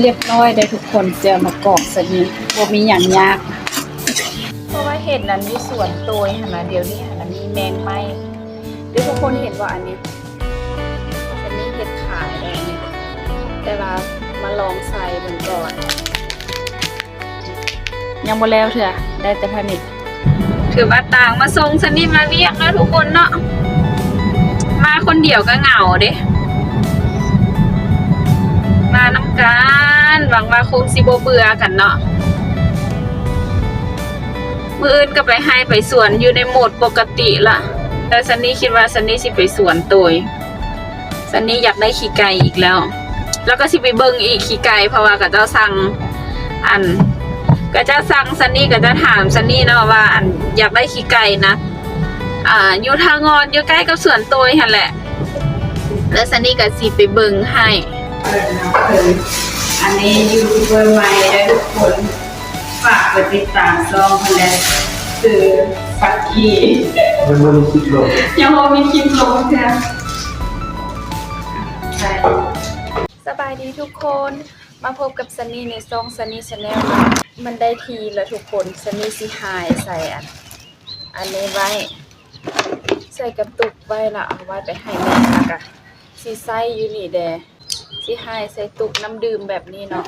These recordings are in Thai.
เรียบร้อยได้ทุกคนเจอมากรอกสนีบ่มีอย่างยาก เพราะว่าเห็ดนั้นมีส่วนโตยหั่นนะเดี๋ยวนี้หันนะมีแมงไหมเดี๋ยวทุกคนเห็นว่าอันนี้อันนี้เห็ดขายได้เนี่ยแต่ว่ามาลองใส่เบิ่งก่อน ยังบ่แล้วเถอะได้แต่ผนิตถือว่าต่างมาส่งสนิทมาเรียกแล้วทุกคนเนาะมาคนเดียวก็เหงาเด้ กันหวังว่าคงสิบเบื่อกันเนาะมืออื่นก็ไปให้ไปสวนอยู่ในโหมดปกติละแต่ซันนี่คิดว่าซันนี่สิไปสวนตัวซันนี่อยากได้ขี้ไก่อีกแล้ว แล้วก็สิไปเบิ่งอีกขี้ไก่เพราะว่าก็จะสั่งอันก็จะสั่งซันนี่ก็จะถามซันนี่เนาะว่าอันอยากได้ขี้ไก่นะอ่าอยู่ทางงอนอยู่ใกล้กับสวนตัวหันแหละ แล้วซันนี่ก็สิไปเบิ่งให้ เปิดนะเปิดอันนี้ยูทูบเบอร์ใหม่ได้ทุกคนฝากกดติดตามซองคนแรกคือฟักกี้มันไม่ได้คิดหรอกยังพอมีคลิปลงค่ะใช่สบายดีทุกคนมาพบกับซันนี่ในซองซันนี่ชาแนลมันได้ทีแล้วทุกคนซันนี่สิหายใส่อันอันนี้ไว้ ใส่กระตุกไว้ละเอาไว้ไปให้แม่ค่ะกะสิใส่อยู่นี่แด สิให้ใส่ตุกน้ำดื่มแบบนี้เนาะ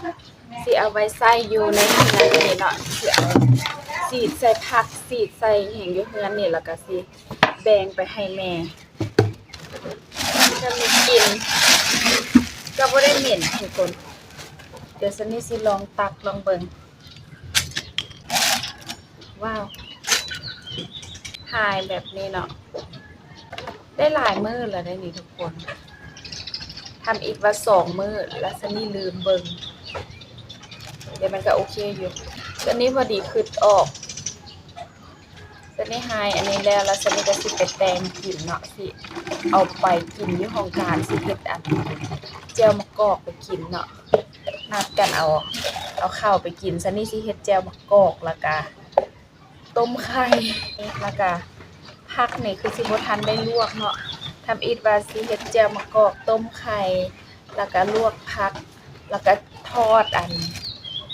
สิเอาไว้ใส่อยู่ในเฮือนนี่เนาะสิเอาสีดใส่ผักสีดใส่แหงอยู่เฮือนนี่แล้วก็สิแบ่งไปให้แม่ถ้ามีกิน ก็บ่ได้เหม็นทุกคน เดี๋ยวซันนี่สิลองตักลองเบิ่งว้าวหายแบบนี้เนาะได้หลายมือแล้วได้นี่ทุกคน ทำอีกว่าสองมือแล้วซันนี่ลืมเบิงเดี๋ยวมันก็โอเคอยู่ซันนี่พอดีคืดออกซันนี่หายอันนี้แล้วแล้วซันนี่ก็สิไปแตงกินเนาะสิเอาไปกินยู่ห้องการสิเฮ็ดอันเจียวมะกอกไปกินเนาะนัดกันเอาเอาข้าวไปกินซันนี่สิเฮ็ดเจียวมะกอกล้วก็ต้มไข่ล้วก็ผักนี่คือสิบ่ทันได้ลวกเนาะ ทำอีทวาสิเฮ็ดแจ่วมะกอกต้มไข่ แล้วก็ลวกผัก แล้วก็ทอดอัน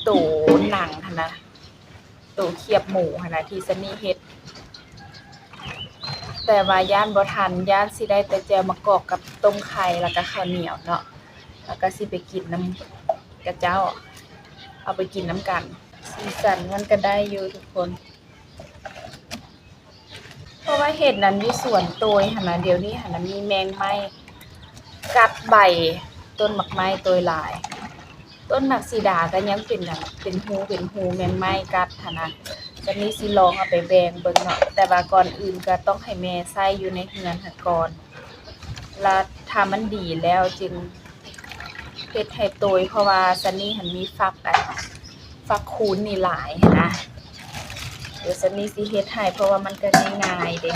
ตูหนังนนะตูเคียบหมูนนะที่ซันนี่เฮ็ด แต่ว่าย่านบ่ทันย่านสิได้แต่แจ่วมะกอกกับต้มไข่แล้วก็ข้าวเหนียวเนาะแล้วก็สิไปกินน้ำกระเจ้า เอาไปกินน้ำกันสีสันมันก็ได้อยู่ทุกคน ว่าเห็ดนั้นมีส่วนโตยหั่นนะเดี๋ยวนี้หันนะมีแมงไม้กัดใบต้นหมักไม้ตยหลาย ต้นหมักสีดาก็ยังเป็นแบบเป็นหูเป็นหูแมงไม้กัดหันนะจะมีสิลองเอาไปแบ่งเบิ่งเนาะแต่ว่าก่อนอื่นก็ต้องให้แม่ใส่อยู่ในเฮือนหั่นก่อนแล้วถ้ามันดีแล้วจึงเฮ็ดให้โตยเพราะว่าซันนี่หันมีฟักอันฟักคูนนี่หลายหันะ เดี๋ยวซันนี่สิเฮ็ดให้เพราะว่ามันก็ง่ายๆเด้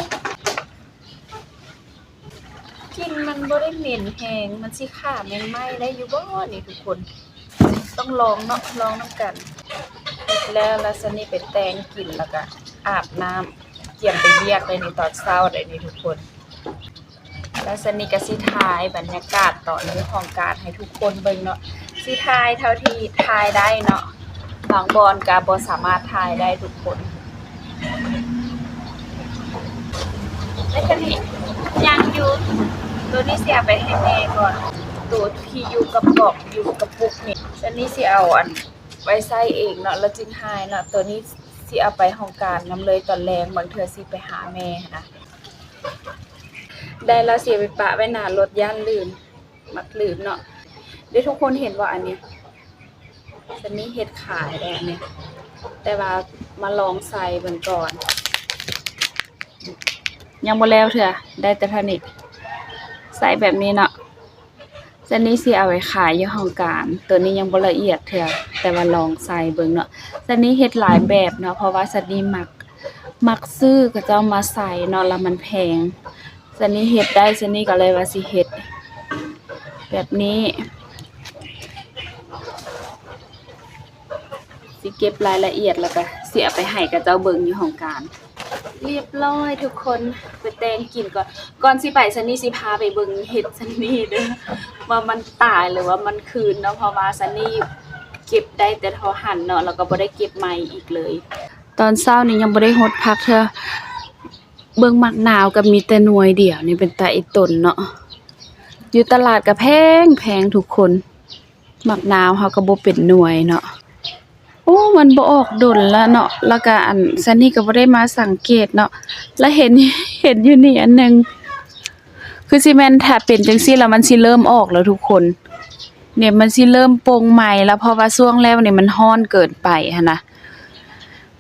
กลินมันบ่ได้เหม็นแฮงมันสิฆ่าแมงไหม้ได้อยู่บ่นี่ทุกคน ต้องลองเนาะลองนํกัน แล้วแล้วซันนี่ไปแต่งกินแล้วก็อาบน้ำเตรียมไปเวียกเลยนี่ตอนเช้าได้นี่ทุกคนแล้วซันนี่ก็สิถ่ายบรรยากาศตอนนี้ของการให้ทุกคนเบิ่งเนาะสิถ่ายเท่าที่ถ่ายได้เนาะบางบอนก็บ่สามารถถ่ายได้ทุกคน แล้วก็นี่ยังอยู่ตัวนี้เสียไปให้แม่ก่อน ตัวที่อยู่กับกล่องอยู่กับปุกนี่ฉันนี่สิเอาอันไว้ใส่เองเนาะแล้วจึงหายเนาะตัวนี้เสิเอาไปห้องการน้ำเลยตอนแรงบางเทื่อสิไปหาแม่นะได้แล้วเสียไปปะไว้หนารถย่านลืมมักลืมเนาะเดี๋ยวทุกคนเห็นว่าอันเนี้ยฉันนี่เฮ็ดขายได้อันเนี้ยแต่ว่ามาลองใส่เบิ่งก่อน ยังบ่แล้วเถอะได้แต่ผนิตใส่แบบนี้เนาะเส้นนี้สิเอาไว้ขายอยู่ห้องการ ตัวนี้ยังบ่ละเอียดเถอะแต่ว่าลองใส่เบิ่งเนาะเส้นนี้เฮ็ดหลายแบบเนาะเพราะว่าเสันนี้มักมักซื้อก็จะเอามาใส่เนาะแล้วมันแพงเส้นนี้เฮ็ดได้เส้นนี้ก็เลยว่าสิเฮ็ดแบบนี้สิเก็บรายละเอียดแล้วก็สิเอาไปให้กับเจ้าเบิ่งอยู่ห้องการ เรียบร้อยทุกคนไปแต่งกินก่อนก่อนสิไปซันนี่สิพาไปเบิ่งเห็ดซันนี่เด้อว่ามันตายหรือว่ามันคืนเนาะเพราะว่าซันนี่เก็บได้แต่ทอหั่นเนาะแล้วก็บ่ได้เก็บใหม่อีกเลย ตอนเช้านี่ยังบ่ได้หดพักเธอเบิ่งมักหนาวก็มีแต่หน่วยเดียวนี่เป็นตาอีตนเนาะอยู่ตลาดก็แพงแพงทุกคนมักหนาวเฮาก็บ่เป็นหน่วยเนาะ โอ้มันบ่ออกดนแล้วเนาะแล้วก็อันซันนี่ก็บ่ได้มาสังเกตเนาะแล้วเห็นเห็นอยู่นี่อันหนึงคือซีเมนถ้าเป็นจังซี่แล้วมันสิเริ่มออกแล้วทุกคน เนี่ยมันสิเริ่มโปร่งใหม่แล้วเพราะว่าช่วงแรกเนี่ยมันฮ้อนเกินไปหั่นะ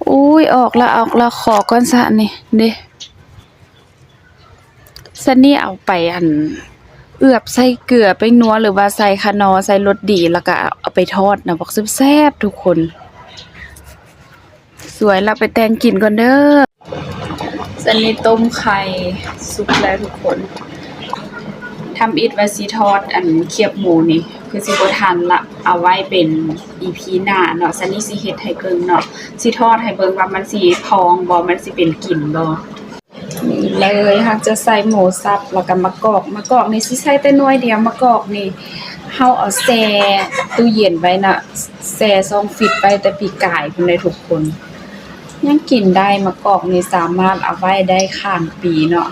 อุ้ยออกแล้วออกแล้วขอก่อนซะนี่เด้ซันนี่เอาไปอันเอือบใส่เกลือไปนัวหรือว่าใส่คะนอใส่รสดีแล้วก็เอาไปทอดนะบอกแซ่บๆทุกคน สวยแล้วไปแต่งกินก่อนเด้อซันนี่ต้มไข่สุกแล้วทุกคนทำอิดไว้สิทอดอันเคียบหมูนี่ คือสิบทันละเอาไว้เป็น EP หน้าเนาะซันนี่สิเฮ็ดให้เบิ่งเนาะสิทอดให้เบิงว่ามันสิพองบ่มันสิเป็นกลิ่นบ่นี่เลยค่ะจะใส่หมูสับแล้วก็มะกอกมะกอกนี่สิใส่แต่น่วยเดียวมะกอกนี่เฮาเอาแช่ตู้เย็นไว้น่ะแช่ซองฟิตไปแต่ปีกายพุ่นเลยทุกคน ยังกินได้มะกอกนี่สามารถเอาไว้ได้ข้ามปีเนาะ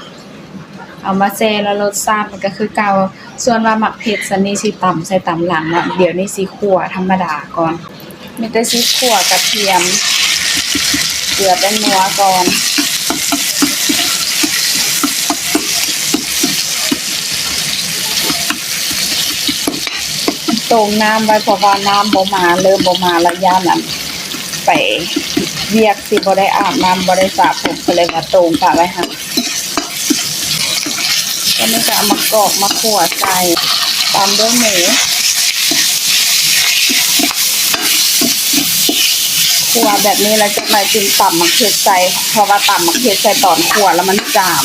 เอามาแซ่แล้วรสชาติมันก็คือเก่าส่วนว่าหมักเผ็ดซันนี่สิตำใส่ตำหลังเนาะเดี๋ยวนี้สิขั่วธรรมดาก่อนมีแต่สิขั่วกระเทียมเกลือเป็นนัวก่อนตรงน้ำไว้เพราะว่าน้ำบ่มาเริ่มบ่มาระยะนั้น ไปเรียกสิบ่ได้อาบน้ำบ่ได้สระผมก็เลยว่าตรงปะไว้หั่นก็นี่จะมากรอกมาขั่วใส่ตามด้วยหมูขั่วแบบนี้แล้วจะมาจึงต่ำมักเขือใส่เพราะว่าต่ำมักเขือใส่ตอนขั่วแล้วมันจาม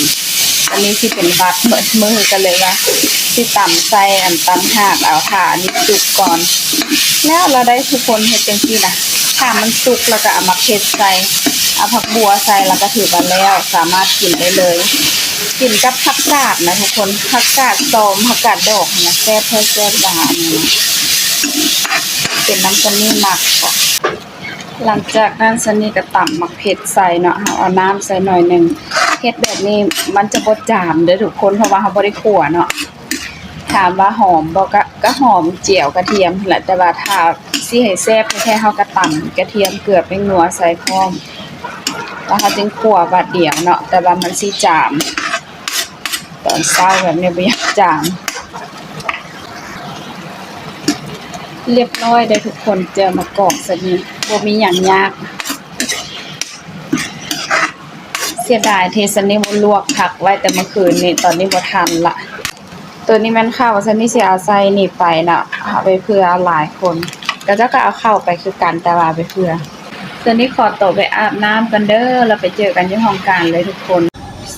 อันนี้ที่เป็นวัดเหมือนมือกันเลยว่าที่ต่ำใส่อันตำหากเอาค่ะอันนี้สุกก่อน แล้วเราได้ทุกคนเห็ดจังซี่นะถ้ามันสุกแล้วก็เอามาเผ็ดใส่เอาผักบัวใส่แล้วก็ถือว่าแล้วสามารถกินได้เลย กินกับผักกาดนะทุกคนผักกาดซอมผักกาดดอกนะแซ่บแท้แซ่บหวานเป็นน้ำซันนี่หมักก่อนหลังจากนั้นซันนี่ก็ต่ำมักเผ็ดใส่เนาะเอาน้ำใส่หน่อยหนึ่ง เฮ็ดแบบนี้มันจะบ่จามเด้อทุกคนเพราะว่าเขาบ่ได้ขัวเนาะถามว่าหอมบ่ก็ก็หอมเจียวกระเทียมแหละแต่ว่าถ้าสิให้แซ่บแค่เฮาก็ต่ำกระเทียมเกลือเป็นนัวใส่พร้อมแล้วเขาจึงขัวบัดเดียวเนาะแต่ว่ามันสิจาม ตอนเช้าแบบนี้บ่อยากจาม เรียบร้อยได้ทุกคนเจอมากอกซะนี่บ่มีหยังยาก เสียดายเทสนี่บ่ลวกผักไว้แต่เมื่อคืนนี่ตอนนี้บ่ทันละตัวนี้มันข้าวซันนี่สิเอาใส่นี่ไปน่ะเอาไปเพื่อหลายคน ก็จ้าก็เอาเข้าไปคือกันแต่ว่าไปเพื่อตอนนี้ขอตัวไปอาบน้ำกันเด้อแล้วไปเจอกันที่ห้องการเลยทุกคน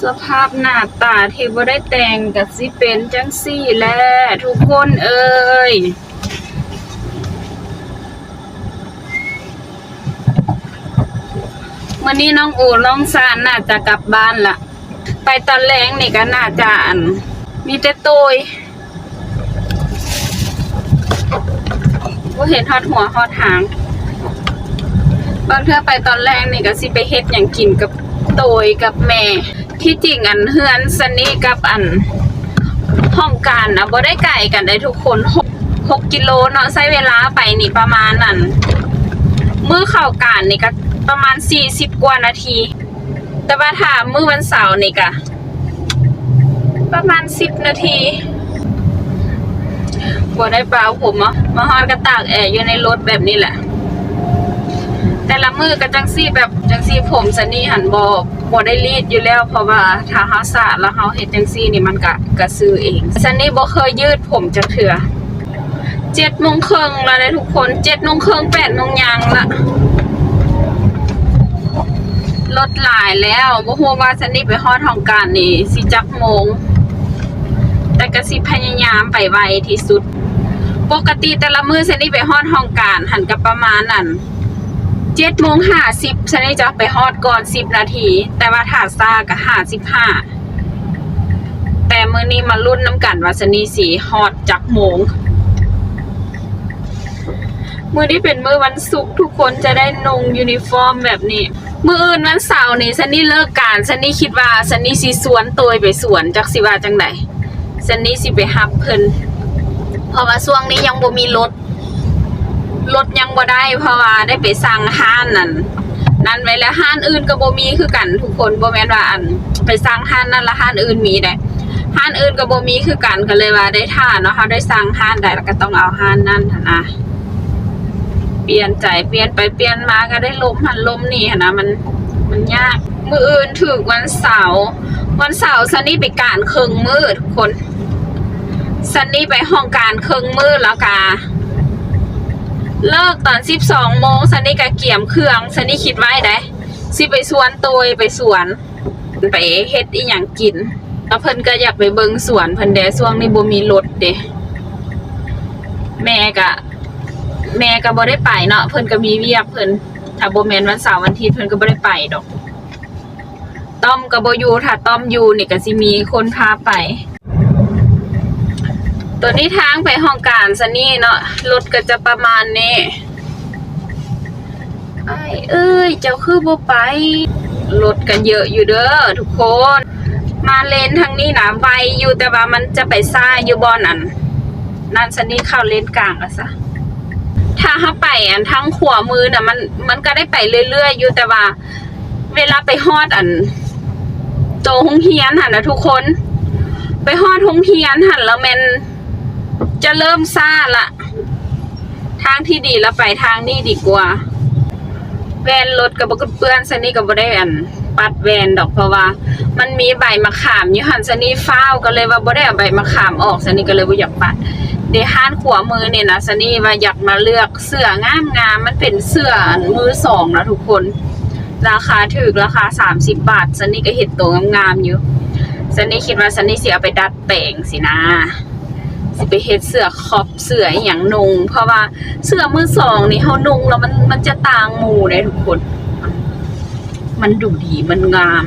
สภาพหน้าตาที่บ่ได้แต่งก็สิเป็นจังซี่แหละทุกคนเอ้ย วันนี้น้องอูน้องซานน่าจะกลับบ้านละไปตอนแรงนี่ก็น่าจะอัน มีแต่โตยบ่เห็นฮอดหัวฮอดหาง บางเทื่อไปตอนแรกนี่ก็สิไปเฮ็ดหยังกินกับโตยกับแม่ ที่จริงอันเฮือนสนี่กับอันห้องการนะบ่ได้ไกลกันได้ทุกคนหกหกกิโลเนาะใช้เวลาไปนี่ประมาณนั้นมื้อเข้าการนี่ก็ ประมาณสี่สิบกว่านาที แต่ว่าถามื้อวันเสาร์นี่ก็ประมาณสิบนาทีบ่ได้เปล่าผมอะมาฮอดกระตากแอร์อยู่ในรถแบบนี้แหละ แต่ละมือก็จังซี่แบบจังซี่ผมสนี่หันบ่บ่ได้รีดอยู่แล้ว เพราะว่าถ้าเฮาสระแล้วเฮาเฮ็ดจังซี่นี่มันก็กระซื้อเองสนี่บ่เคยยืดผมจักเทื่อ7โมงครึ่งแล้วเด้อทุกคน7โมงครึ่ง8โมงยังละ รถหลายแล้วบ่ฮู้ว่าสนี่ไปฮอดห้องการนี่สิจักโมง แต่ก็สิพยายามไปไวที่สุด ปกติแต่ละมื้อสนี่ไปฮอดห้องการหันกับประมาณนั้นเจ็ดโมงห้าสิบฉันนี่จะไปฮอดก่อนสิบนาที แต่ว่าถาซาก็ห้าสิบห้าแต่มื้อนี้มารุ่นน้ำกันว่าฉันนี่สีฮอดจักโมง มือนี้เป็นมือวันศุกร์ทุกคนจะได้นงยูนิฟอร์มแบบนี้ มืออื่นวันเสาร์นี่ซันนี่เลิกการซันนี่คิดว่าซันนี่สิสวนตัวไปสวนจักสิว่าจังไดซันนี่สิไปฮับเพิ่นเพราะว่าช่วงนี้ยังบ่มีรถรถยังบ่ได้เพราะว่าได้ไปสั่งห้านนั่นนั่นไว้แล้วห้านอื่นก็บ่มีคือกัน ทุกคนบ่แม่นว่าอันไปสั่งห้านนั่นละห้านอื่นมีได้ห้านอื่นก็บ่มีคือกันก็เลยว่าได้ท่าเนาะเฮาได้สั่งห้านได้แล้วก็ต้องเอาห้านนั่นนะ ปลี่ยนใจเปลี่ยนไปเปลี่ยนมาก็ได้ลมหันลมนี่นะมันมันยากมืออื่นถึงวันเสาร์วันเสาร์ซันนี่ไปการเคิงมืดทุกคนซันนี่ไปห้องการเคิงมืดแล้วกาเลิกตอนสิบสองโมงซันนี่ก็เกี่ยมเครื่องซันนี่คิดไว้ได้สิไปสวนตัวไปสวน ไปเฮ็ดอีหยังกินแล้วเพิ่นก็อยากไปเบิงสวนเพิ่นเด้ช่วงนี้บ่มีรถเด้แม่ก็ แม่ก็บ่ได้ไปเนาะเพิ่นก็มีเวียกเพิ่นถ้าบ่แม่นวันเสาร์วันอาทิตย์เพิ่นก็บ่ได้ไปดอก ต้อมก็บ่อยู่ถ้าต้อมอยู่นี่ก็สิมีคนพาไป ตัวนี้ทางไปห้องการซะนี่เนาะรถก็จะประมาณนี้ไอ้เอ้ย เจ้าคือบ่ไปรถกันเยอะอยู่เด้อทุกคน มาเลนทางนี้นะไวอยู่แต่ว่ามันจะไปซ่าอยู่บ่นั่นนั่นซะนี่เข้าเลนกลางแล้วซะ ถ้าเขาไปอันทั้งขวามือน่ะ มันมันก็ได้ไปเรื่อยๆอยู่แต่ว่า เวลาไปฮอดอันโตหงเฮียนหันนะทุกคน ไปฮอดหงเฮียนหันแล้วแมันจะเริ่มซ่าละทางที่ดีแล้วไปทางนี้ดีกว่า แวนรถกับบกเปื้อนสนี่กับ่ได้อัน ปัดแวนดอกเพราะว่า มันมีใบมะขามอยู่หันสนี่ฟ้าวก็เลยว่าบ่ได้เอาใบมะขามออกสนี่ก็เลยบ่อยากปัด เดยวห้านขวามือเนี่ยนะสนี่ว่าอยากมาเลือกเสื้องามงามๆมันเป็นเสื้อมือสองนะทุกคน ราคาถูกราคาสามสิบบาทสนี่ก็เห็นตัวงามๆอยู่สนี่คิดว่าสนี่เสียไปดัดแปลงสินะสิไปเฮ็ดเสื้อคอปเสื้ออหย่างนุงเพราะว่าเสื้อมือสองนี่เขานุงแล้วมันมันจะต่างหมู่เลยทุกคน มันดูดีมันงาม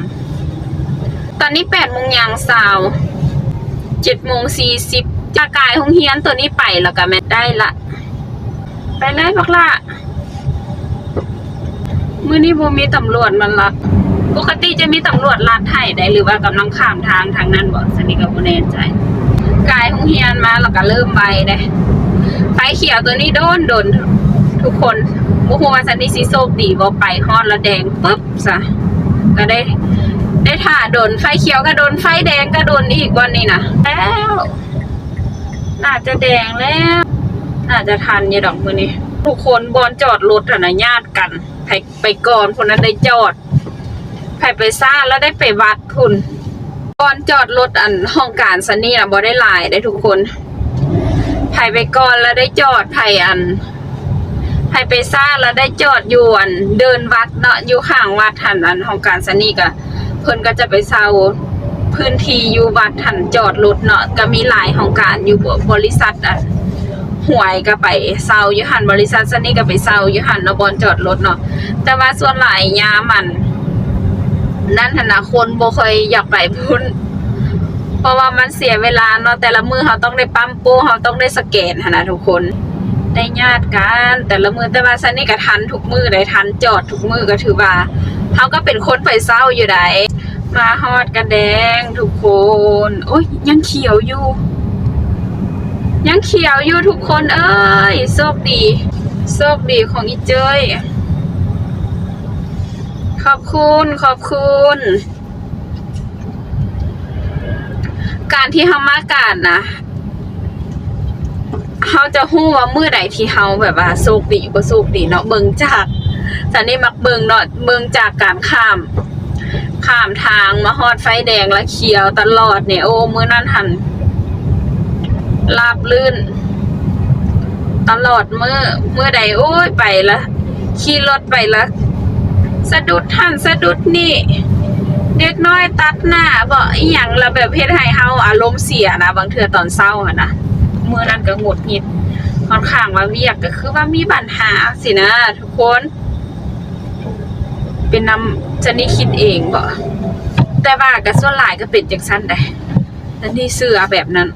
ตอนนี้แปดโมงยางสาวเจ็ดโมงสี่สิบ จากกายหงเฮียนตัวนี้ไปแล้วก็แม่ได้ละ ไปเลยบักละมื้อนี้บ่มีตำรวจมันละปกติจะมีตำรวจลาดไทยได้หรือว่ากำลังข้ามทางทางนั้นบ่สนิทกับบ่แน่ใจ กายหงเฮียนมาแล้วก็เริ่มไปเด้ไฟเขียวตัวนี้โดนโดนทุกคนบ่ฮู้ว่าสันนี่สิโชคดีบ่ไปฮอดแล้วแดงปึ๊บซะก็ได้ ได้ถ่าโดนไฟเขียวก็โดนไฟแดงก็โดนอีกวันนี้นะแล้ว น่าจะแดงแล้ว น่าจะทันอยดอกมือนี้ทุกคนบอนจอดรถอะนะญาติกันไปไปก่อนคนนั้นได้จอดไปไปซ่าแล้วได้ไปวัดคุณบอนจอดรถอันห้องการซันนี่นะบอได้ลายได้ทุกคนไผไปก่อนแล้วได้จอดไผอันไผไปซ่าแล้วได้จอดอยู่อันเดินวัดเนาะอยู่ข้างวัดทันอันห้องการซันนี่ก็เพิ่นก็จะไปเซา พื้นที่อยู่วัดทันจอดรถเนาะก็มีหลายห้องการอยู่บริษัทอันหวยก็ไปเซาอยู่หันบริษัทซันนี่ก็ไปเซาอยู่หันเนาะบอนจอดรถเนาะแต่ว่าส่วนหลายยามันนั่นธนาคนบ่ค่อยอยากไปพุ่นเพราะว่ามันเสียเวลาเนาะแต่ละมือเขาต้องได้ปั๊มโป้เขาต้องได้สแกนนะทุกคนได้ญาติกันแต่ละมือแต่ว่าซันนี่ก็ทันทุกมือได้ทันจอดทุกมือก็ถือว่าเขาก็เป็นคนไปเศร้าอยู่ได มาฮอดกันแดงทุกคนโอ้ยยังเขียวอยู่ ยังเขียวอยู่ทุกคนเอ้ยโชคดีโชคดีของอีเจยขอบคุณขอบคุณ การที่เฮามาการนะเฮาจะฮู้ว่าเมื้อใดที่เฮาแบบว่าโชคดีบ่โชคดีเนาะเบิงจากสันนี่มักเบิงเนาะเบิงจากการข้าม ข้ามทางมาฮอดไฟแดงและเขียวตลอดเนี่ยโอ้มือนั้นหันลาบลื่น ตลอดเมื่อเมื่อใดโอ้ยไปละขี่รถไปละสะดุดท่านสะดุดนี่ เด็กน้อยตัดหน้าบ่อีหยังละแบบเฮ็ดให้เฮาอารมณ์เสียนะบางเทือตอนเศร้าอะนะเมื่อนั้นก็หงุดหงิดค่อนข้างว่าเวียกก็คือว่ามีปัญหาสินะทุกคน เป็นน้ำจะนี่คิดเองบ่แต่ว่าก็ส่วนหลายก็เป็นจังซั่นได้แต่นี่เสื้อแบบนั้น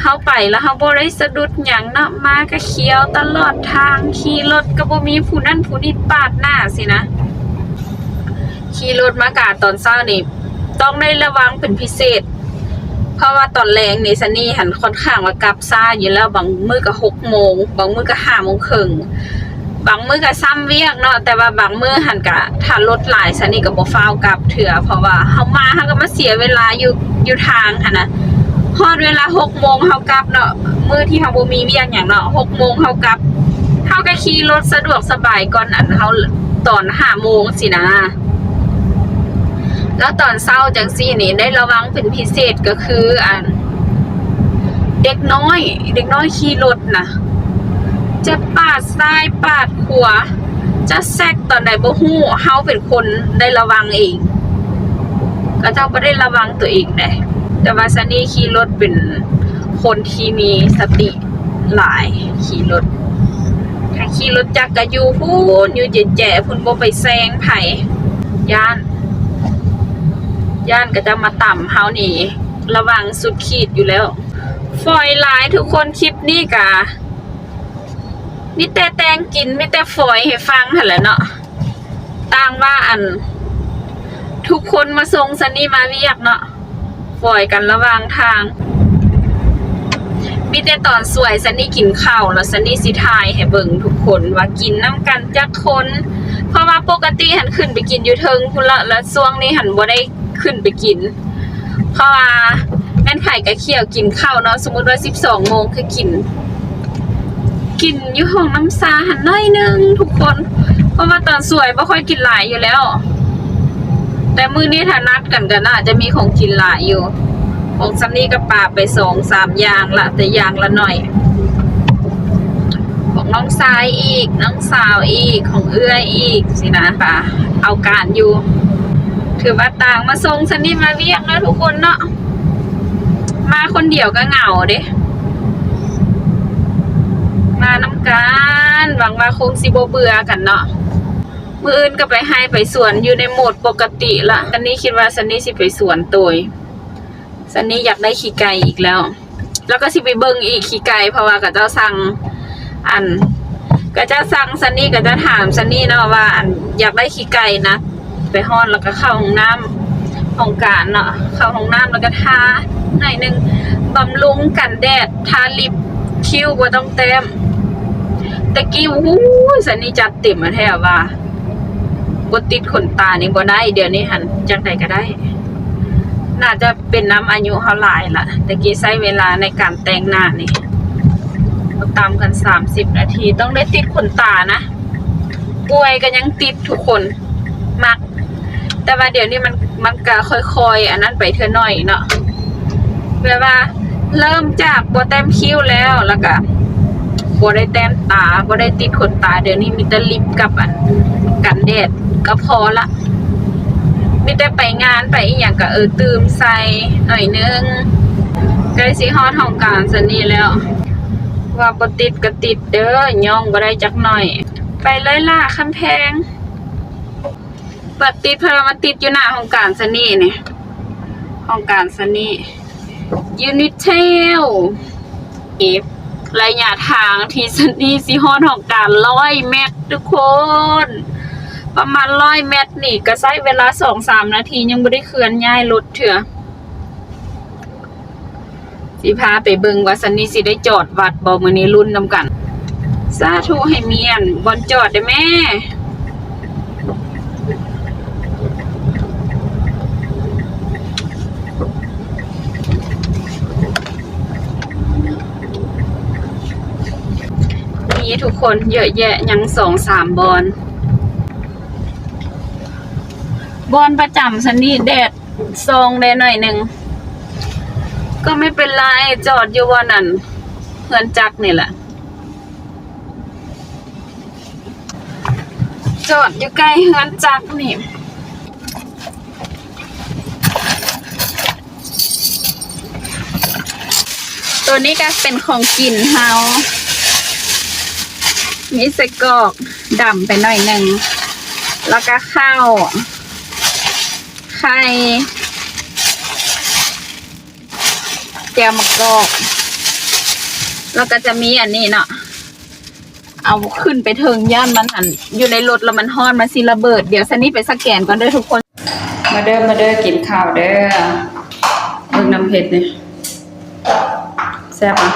เฮาไปแล้วเฮาบ่ได้สะดุดหยังเนาะมาก็เขียวตลอดทางขี่รถก็บ่มีผู้นั้นผู้นี้ปาดหน้าสินะขี่รถมากาดตอนเช้านี่ต้องได้ระวังเป็นพิเศษ เพราะว่าตอนแรงนี่ซันนี่หันค่อนข้างว่ากลับซ่าอยู่แล้วบางมือก็หกโมงบางมือก็ห้าโมงครึ่ง บางมือก็ซ้ำเวียกเนาะแต่ว่าบางมือหันก็ถ้ารถหลายซันนี่ก็บ่ฟ้าวกับเถื่อเพราะว่าเฮามาเฮาก็มาเสียเวลาอยู่อยู่ทางหั่นนะฮอดเวลาหกโมงเฮากลับเนาะมือที่เฮาบ่มีเวียกหยังเนาะหกโมงเฮากลับเฮาก็ขี่รถสะดวกสบายก่อนอันเฮาตอนห้าโมงสินะ แล้วตอนเศร้าจังซี่นี่ได้ระวังเป็นพิเศษก็คืออันเด็กน้อย เด็กน้อยขี่รถนะ จะปาดซ้ายปาดขวาจะแซกตอนใดบ่ฮู้เฮาเป็นคนได้ระวังเอง ก็เจ้าบ่ได้ระวังตัวเองได้แต่ว่าซันนี่ขี่รถเป็นคนที่มีสติหลายขี่รถถ้าขี่รถจักรก็อยู่พูนอยู่แจ๋ๆพุ่นบ่ไปแซงไผย่าน ย่านก็จะมาต่ำเฮานี่ ระวังสุดขีดอยู่แล้ว ฟอยหลายทุกคนคลิปนี้กะ มีแต่แตงกินไมีแต่ฟอยให้ฟังหันแหละเนาะต่างว่าอัน ทุกคนมาทรงซันนี่มาเรียกเนาะฟอยกันระหว่างทาง มีแต่ตอนสวยซันนี่กินข้าวแล้วซันนี่สิทายให้เบิ่งทุกคนว่ากินน้ำกันจักคน เพราะว่าปกติหันขึ้นไปกินอยู่เทิงพุ่นละแล้วช่วงนี้หันบ่ได้ขึ้นไปกิน เพราะว่าแม่นไข่กะเคี่ยวกินข้าวเนาะสมมุติว่า12โมงคือกิน กินอยู่ห้องน้ำซาหันน้อยหนึงทุกคน เพราะว่าตอนสวยบ่ค่อยกินหลายอยู่แล้ว แต่มื้อนี้ถ้านัดกันก็น่าจะมีของกินหลายอยู่ ของซันนี่ก็ปาไปสองสามอย่างละแต่อย่างละหน่อย ของน้องทรายอีกน้องสาวอีกของเอื้ออีกสินะป่ะ เอาการอยู่ ถือว่าต่างมาทรงซันนี่มาเวียงแล้วทุกคนเนาะมาคนเดียวก็เหงาเด้ มาน้ำ กัน หวังว่าคงสิบเบื่อกันเนาะมืออื่นก็ไปให้ไปสวนอยู่ในโหมดปกติละซันนี่คิดว่าซันนี่สิไปสวนตัวซันนี่อยากได้ขี้ไก่อีกแล้ว แล้วก็สิไปเบิ่งอีกขี้ไก่เพราะว่ากับเจ้าสั่งอันก็จะสั่งซันนี่ก็จะถามซันนี่เนาะว่าอันอยากได้ขี้ไก่นะไปห้อนแล้วก็เข้าห้องน้ำห้องการเนาะเข้าห้องน้ำแล้วก็ทาหน่อยนึงบำรุงกันแดดทาลิปคิ้วบ่ต้องเต็ม ตะกี้วูสันนี่จัดเต็มมาแท้ว่าบ่ติดขนตานี่บ่ได้ เดี๋ยวนี้หันจังใดก็ได้ น่าจะเป็นน้ำอายุเฮาหลายละตะกี้ใช้เวลาในการแต่งหน้านี่ตามกันสามสิบนาทีต้องได้ติดขนตานะป่วยก็ยังติดทุกคนมัก แต่ว่าเดี๋ยวนี้มันมันก็ค่อยๆ อันนั้นไปเท่าน้อยเนาะแบบว่าเริ่มจากบัวแต้มคิ้วแล้วแล้วก็ บัได้แต้มตาบัได้ติดขนตา เดี๋ยวนี้มีแต่ลิปกับอันกันแดดก็พอละมีแต่ไปงานไปอีหยังก็เออตืมใส่หน่อยนึงใกล้สิฮอดห้องการสนี่แล้ว ว่าบ่ติดก็ติดเด้อย่องบ่ได้จักหน่อย ไปเลยล่ะคำแพงบัดติดเพราะว่ามันติดอยู่หน้าของการสนี่นี่ของการสนี่ยูนิเทลเอฟ ระยะทางที่สนี่สิฮอดของการร้อยเมตรทุกคน ประมาณร้อยเมตรนี่ก็ใช้เวลาสองสามนาทียังไม่ได้เคลื่อนย้ายรถเถื่อสิพาไปเบิงว่าซันนี่สิได้จอดวัดบ่มื้อนี้รุ่นนำกัน สาธุให้เมียนบอลจอดได้แม่ ทุกคนเยอะแยะยังสองสามบอนบอนประจำซันนี่แดดซองได้หน่อยหนึ่ง ก็ไม่เป็นไรจอดอยู่วันนั้นเพื่อนจักนี่แหละ จอดอยู่ใกล้เฮือนจักนี่ตัวนี้ก็เป็นของกินเฮา มีใส่กรอกดำไปหน่อยหนึ่ง แล้วก็ข้าว ไข่แจวมะกอก แล้วก็จะมีอันนี้เนาะ เอาขึ้นไปเทิงย่านมันอัน อยู่ในรถแล้วมันฮอนมันสิระเบิด เดี๋ยวซันนี่ไปสแกนก่อนเด้อทุกคน มาเด้อมาเด้อกินข้าวเด้อเบิ่งน้ำเผ็ดนี่แซ่บอะ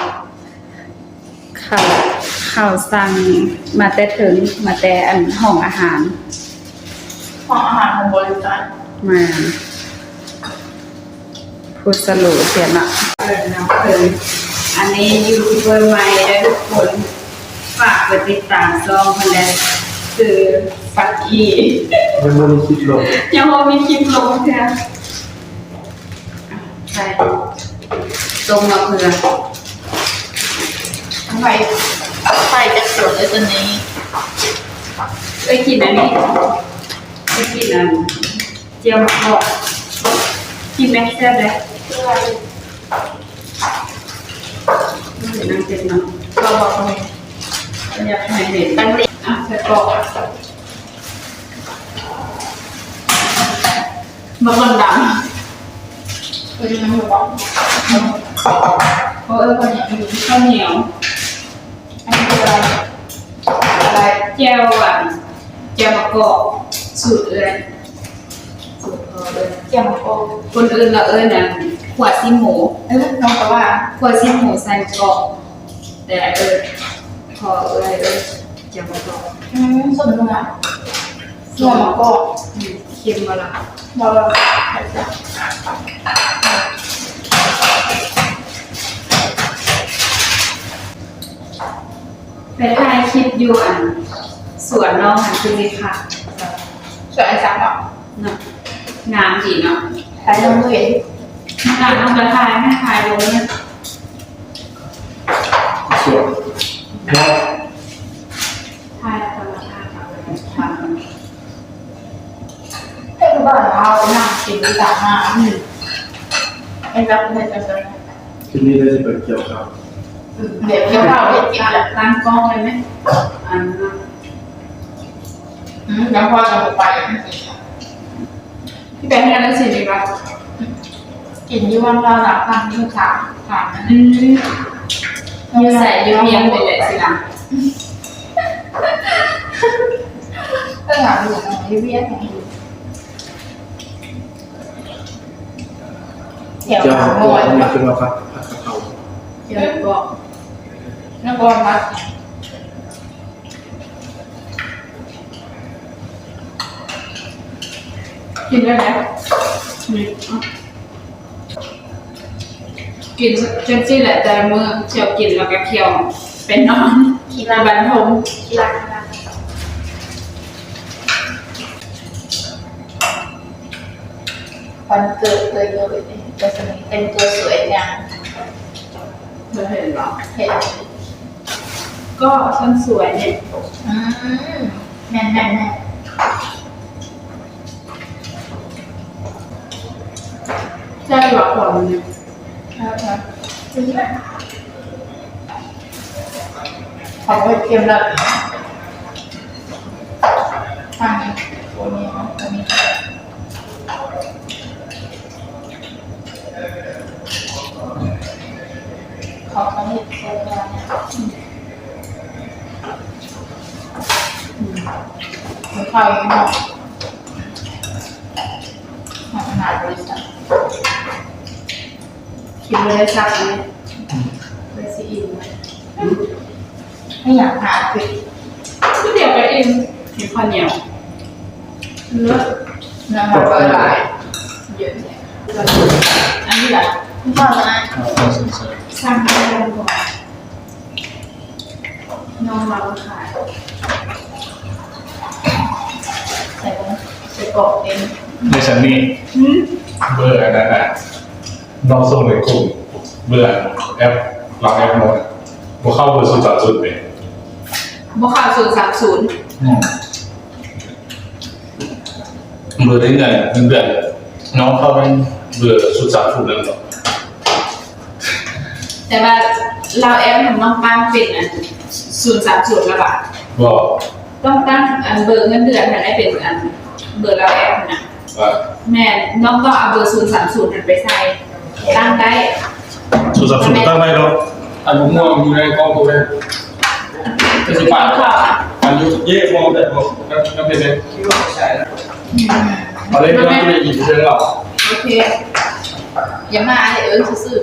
ข้าว ข้าวสั่งมาแต่ถึงมาแต่อันห้องอาหาร ของอาหารของบริษัทมาพูดสรุปเสียละเออน้ำเพิ่นอันนี้ยูทูบเบอร์ใหม่เด้อทุกคนฝากไปติดตามซองคนแรกคือปักกี้มันไม่ได้คิดลงยังพอมีคลิปลงแค่ใช่ตรงมาเพื่อไฟ ไฟจะสวยเลยตัวนี้เอ้ยกินอันนี้เอ้ยกินอันเจียวมะกอกกินแม็กแซ่บเลยไม่เห็นน้ำเจ็บเนาะเราบอกตรงนี้อยากให้เห็นตั้งเด็กอะใส่กรอกบาคนดำคือมันบอกเพราเออคนอยากอยู่ข้าวเหนียว อะไรเจียวอะเจียวมะกอกสูตรเลยสูตรพอเลยเกี่ยวกับโอ้คนอื่นเราเอิ้นน่ะขวดซิหมูเอ้ยน้องแต่ว่าขวดซิหมูใส่กรอกแต่เออพอเอ้ยเอ้ยเจียวมะกอกอืมสมนุ่มอะรวมก็อืมเค็มมาละเราเราใส่จ้ะ ไปถ่ายคลิปอยู่อันสวนน้องหันคือสิค่ะสวยจังอะเนาะงามดีเนาะใส่ลงเลยงามน้องกระทายให้ถ่ายลงเนี่ยสวยแล้วถ่ายธรรมชาติเอาไปทำให้คือบ้านเราหนังกินดีกว่ามาอืมไอ้แบบเนี่ยจะเป็นทีนี้ได้จะไปเกี่ยวกับ เดี๋ยวเดี๋ยวเราเด็ดกินแหละตั้งกล้องเลยไหมอันนั้นอืมแล้วพอจะไปพี่แบงค์ให้แล้วสิดีป่ะกินยี่วันเราหลับทางที่สามสามนั่นอืมยูใส่ยูเพียงไปเลยสิล่ะก็หาอยู่ตรงนี้เวียนไงเดี๋ยวเกี่ยวหากับหมตัววยนี้คือว่าผัดผัดกะเพราเดี๋ยวก็นัก บอลมากินได้ไหมนี่อะกินเจ็บจี้แหละแต่มือเชียวกินแล้วก็เคี้ยวเป็นนอนกีฬาบันทมกีฬากีฬาวันเกิดเลยเลยจะสนิทเป็นตัวสวยงามเธอเห็นเหรอเห็น ก็ฉันสวยเนี่ยอืมแม่นแม่นแม่นใช่หรอขวมันเนี่ยครับครับจริงไหมขอไปเตรียมแล้วทางนี้ตัวนี้เนาะตัวนี้ขอเขาให้เตรียม แล้วมีข้าวยังเนาะอาหารบริษัทคิดเลยสักไหมไปซีอิ๊วไมไม่อยากหาผิดก็เดี๋ยวไปเองกินข้าวเหนียวเลือนะคะเปิดหลายเยอะแยอันนี้แหละคุณพ่อนะสวยสร้างให้ได้ก่อนน้องเราขาย ใส่ลงใส่ กรอกเองในฉันนี่หืมเบอร์อันนั้นอะนอกส่งในกลุ่มเบอร์แอปหลังแอปโน้ตบุเข้าเบอร์สุดจัดสุดเลยบ่ข่าวศูนย์สามศูนย์เบอร์ได้เงินเงินเดือนน้องเข้าเป็นเบอร์สุดจัดสุดเลยหรอแต่ว่าเราแอปของน้องป้างเป็นอันศูนย์สามศูนย์ละบาทบอกต้องตั้งอันเบอร์เงินเดือนให้ได้เป็นอัน เบอร์เราแอปนะว่าแม่น้องต้องเอาเบอร์ศูนย์สามศูนย์ไปใส่ตั้งได้สุดจัดสุดตั้งได้หรออันม่วงอยู่ในกองกูเลยจะสิบบาทอันนี้เย่มองแต่ผมก็เป็นเลยเอาเลยไม่ต้องไปอีกเยอะหรอกโอเคอย่ามาเลยเออซื่อ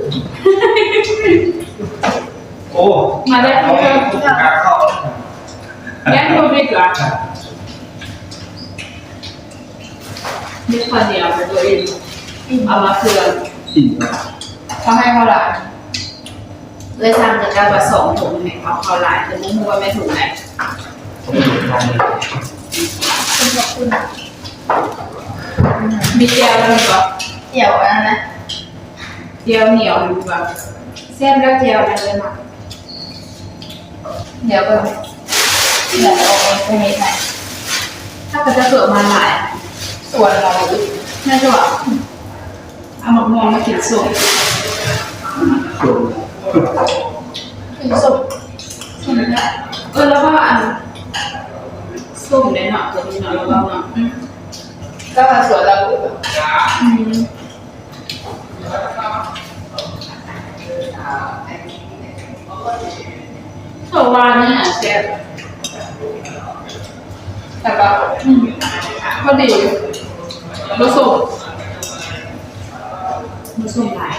โอ้ๆมาได้เอาเพื่อนการเข้าแย่งคนไปก่อน นี่คนเดียวเป็นตัวเองเอามาเพื่อนอิ่มเขาให้เขาหลายเลยทำจะได้ว่าสองถุงให้เขาเขาหลายแต่มึงว่าไม่ถูกไหนมีเจียวแล้วก็เดี๋ยวอันนั้นนะเจียวเหนียวอยู่แบบเส้นแล้วเจียวอะไรเลยมั้งเดี๋ยวก็เดี๋ยวเอาไปไม่ใส่ถ้าเกิดจะเกิดมาหลาย ส่วนเราอีกน่าจะว่าเอาหมกม่วงมากินสุกส่วนคือสุกใช่ไหมล่ะเออแล้วก็อันส้มเลยเนาะตัวนี้เนาะแล้วก็เนาะก็มาส่วนเราอีกอืมตัววานนี่อะแซ่บแต่ก็อืมพอดี ผสมผสมหลาย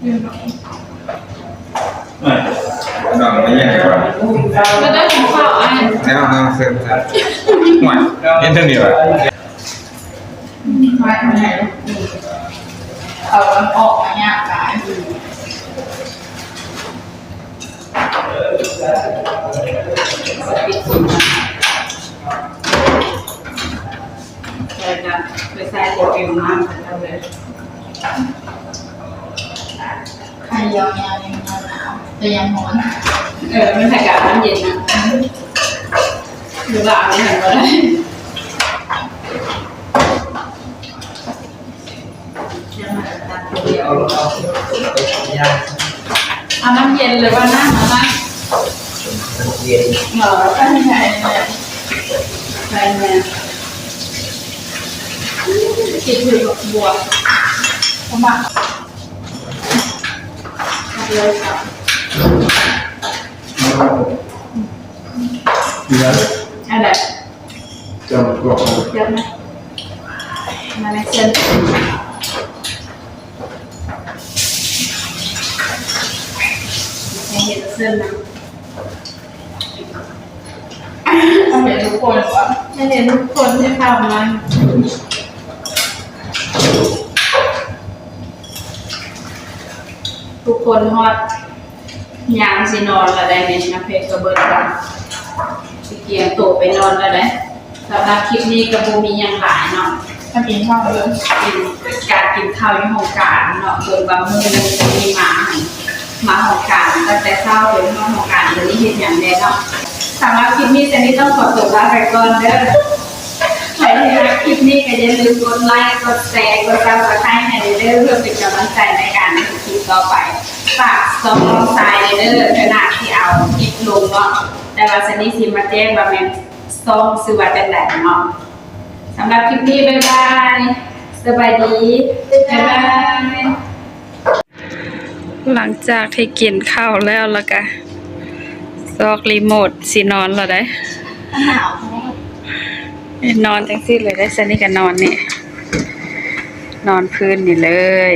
ไม่ดอกไม่ใหญ่กว่าแล้วได้ของข้าวอันแล้วเอาเสริมครับหวานนี่เท่านี้วะมาทำไงเอามันออกมาเนี่ยกายปิดสุดแล้วจะไปใส่โปรตีนมากเอาเลย ใครยาวยาวยังหนาวจะยังร้อนเออไม่ใช่กาน้ำเย็นนะหรือว่าเอาไม่เห็นก็ได้ยังมาตัดตัวเดียวเอาน้ำเย็นเลยว่าน้ำเอาไหมเหรอก็ไม่ใช่เนี่ยใช่ไหมคิดถึง บัวสมัครทำเลยค่ะเนื้ออะไรจะมากรอบ เยอะไหมมาในเส้นไม่เห็นเส้นนะ ทำเห็นทุกคนว่า ไม่เห็ นทุกคนที่เข้ามาทุกคนฮอดยามสินอนแล้วได้เนี่ยนะเพชรกระเบิดกันสิเกียงตัวไปนอนแล้วได้สำหรับคลิปนี้กระบูมีอย่างหลายเนาะถ้ากินข้าวเลยเป็นการกินข้าวในห้องการเนาะโดยบางมื้อนึงจะมีหมาให้หมาห้องการตั้งแต่เช้าจนห้องการเดี๋ยวนี้เห็นอย่างแน่เนาะสำหรับคลิปนี้เจนนี่ต้องขอตัวลาไปก่อนเด้อ ใครที่รักคลิปนี้ก็อย่าลืมกดไลค์ กดแชร์ กดซับสไครต์ให้เด้อเพื่อเป็นกำลังใจในการทำคลิปต่อไป ฝากสองน้องชายเด้อขณะที่เอาคลิปลงเนาะ แต่ว่าเจนนี่สิมาแจ้งว่าแม่นซ่องซื้อว่าจังไดเนาะสำหรับคลิปนี้บ๊ายบาย สบายดีบ๊ายบาย หลังจากที่กินข้าวแล้วแล้วก็ซอกรีโมทสินอนแล้วได้หนาว นอนจังซี่เลยได้สนี่ก็นอนนี่ นอนพื้นนี่เลย